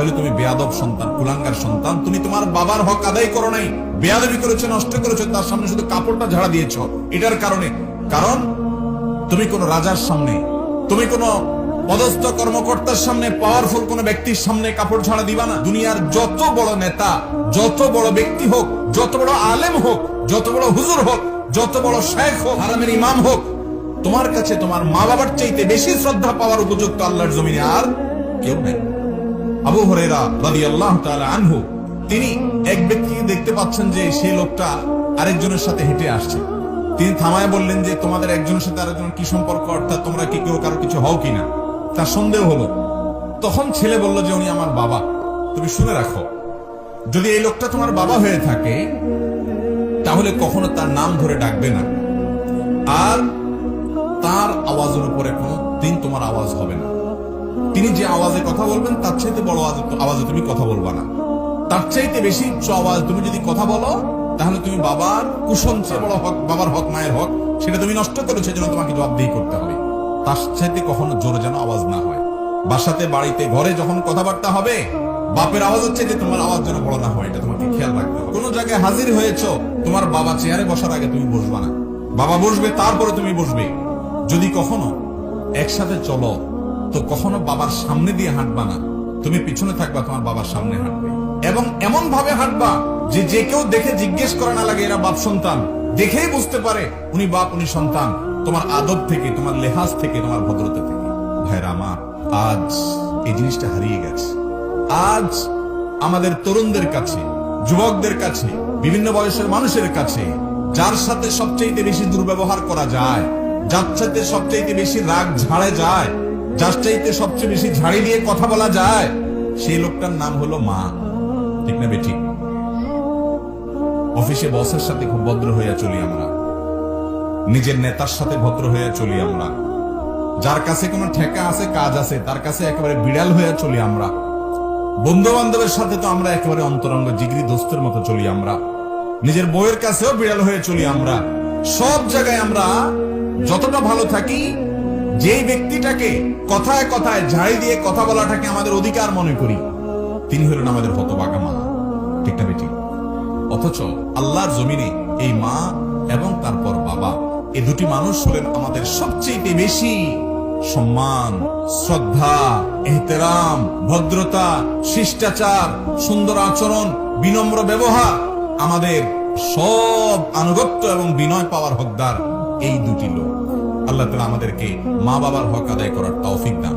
তাহলে তুমি বেয়াদব সন্তান, কুলাঙ্গার সন্তান। তুমি তোমার বাবার হক আদায় করো নাই। বেয়াদবি করেছ, নষ্ট করেছ, তার সামনে শুধু কাপড়টা ঝাড়া দিয়েছ। এটার কারণে। কারণ, তুমি কোন রাজার সামনে, তুমি কোন পদস্থ কর্মকর্তার সামনে পাওয়ারফুল কোন ব্যক্তির সামনে কাপড় ঝাড়া দিবা না। দুনিয়ার যত বড় নেতা, যত বড় ব্যক্তি হোক, যত বড় আলেম হোক, যত বড় হুজুর হোক, যত বড় শেখ হোক, হারামের ইমাম হোক, তোমার কাছে তোমার মা বাবার চাইতে বেশি শ্রদ্ধা পাওয়ার উপযুক্ত আল্লাহর জমিনে আর কেউ নেই। আবু হরেরা রাদিয়াল্লাহু তাআলা আনহু, তিনি এক ব্যক্তিকে দেখতে পাচ্ছেন যে সেই লোকটা আরেকজনের সাথে হেঁটে আসছে। তিনি থামায় বললেন যে, তোমাদের একজনের সাথে আরেকজনের কি সম্পর্ক? অর্থাৎ তোমরা কি কেউ কারও কিছু হও কিনা? তার সন্দেহ হলো। তখন ছেলে বলল যে, উনি আমার বাবা। তুমি শুনে রাখো, যদি এই লোকটা তোমার বাবা হয়ে থাকে, তাহলে কখনো তার নাম ধরে ডাকবে না। আর তার আওয়াজের উপরে কোনো দিন তোমার আওয়াজ হবে না। তিনি যে আওয়াজে কথা বলবেন তার চাইতে বড় আওয়াজে তুমি কথা বলবা না। তার চাইতে বেশি উচ্চ আওয়াজ তুমি যদি কথা বলো তাহলে তুমি বাবার কুসংসে বড় হক বাবার হক মায়ের হক সেটা তুমি নষ্ট করেছ যেন তোমাকে জবাবদিহি করতে হবে। তার চাইতে কখনো জোরে যেন আওয়াজ না হয়। বাসাতে বাড়িতে ঘরে যখন কথাবার্তা হবে বাপের আওয়াজ হচ্ছে যে তোমার আওয়াজ যেন বড় না হয় এটা তোমাকে খেয়াল রাখতে হবে। কোনো জায়গায় হাজির হয়েছ তোমার বাবা চেয়ারে বসার আগে তুমি বসবা না। বাবা বসবে তারপরে তুমি বসবে। যদি কখনো একসাথে চলো তো কখনো বাবার সামনে দিয়ে হাঁটবা না। তুমি পিছনে থাকবা, তোমার বাবার সামনে হাঁটবে। এবং এমন ভাবে হাঁটবা যে যে কেউ দেখে জিজ্ঞেস করা না লাগে, এরা বাপ সন্তান। দেখেই বুঝতে পারে উনি বাপ, উনি সন্তান। তোমার আদব থেকে, তোমার লেহাজ থেকে, তোমার ভদ্রতা থেকে। ভাইরা আমার, আজ এই জিনিসটা হারিয়ে গেছে। আজ আমাদের তরুণদের কাছে, যুবকদের কাছে, বিভিন্ন বয়সের মানুষের কাছে, যার সাথে সবচেয়ে বেশি দুর্ব্যবহার করা যায়, যার সাথে সবচেয়ে বেশি রাগ ঝাড়ে যায় যার চাইতে সবচেয়ে বেশি ঝাড়ি দিয়ে কথা বলা যায়, সেই লোকটার নাম হলো মা। ঠিক না বেঠিক অফিসে বসের সাথে খুব ভদ্র হইয়া চলি আমরা। নিজের নেতার সাথে ভদ্র হইয়া চলি আমরা। যার কাছে কোনো ঠেকা আছে, কাজ আছে, তার কাছে একেবারে বিড়াল হইয়া চলি আমরা। বন্ধু বান্ধবের সাথে তো আমরা একেবারে অন্তরঙ্গ জিগরি দোস্তের মতো চলি আমরা। নিজের বইয়ের কাছেও বিড়াল হয়ে চলি আমরা। সব জায়গায় আমরা যতটা ভালো থাকি যেই ব্যক্তিটাকে কথায় কথায় ঝাড়ি দিয়ে কথা বলাটাকে আমাদের অধিকার মনে করি, তিনি হলেন আমাদের হতবাগা মা। ঠিক না বেটি? অথচ আল্লাহর জমিনে এই মা এবং তারপর বাবা, এই দুটি মানুষ হলেন আমাদের সবচেয়ে বেশি সম্মান, শ্রদ্ধা, এহতেরাম, ভদ্রতা, শিষ্টাচার, সুন্দর আচরণ, বিনম্র ব্যবহার, আমাদের সব আনুগত্য এবং বিনয় পাওয়ার হকদার এই দুটি লোক। আল্লাহ তালা আমাদেরকে মা বাবার হক আদায় করার তৌফিক দান।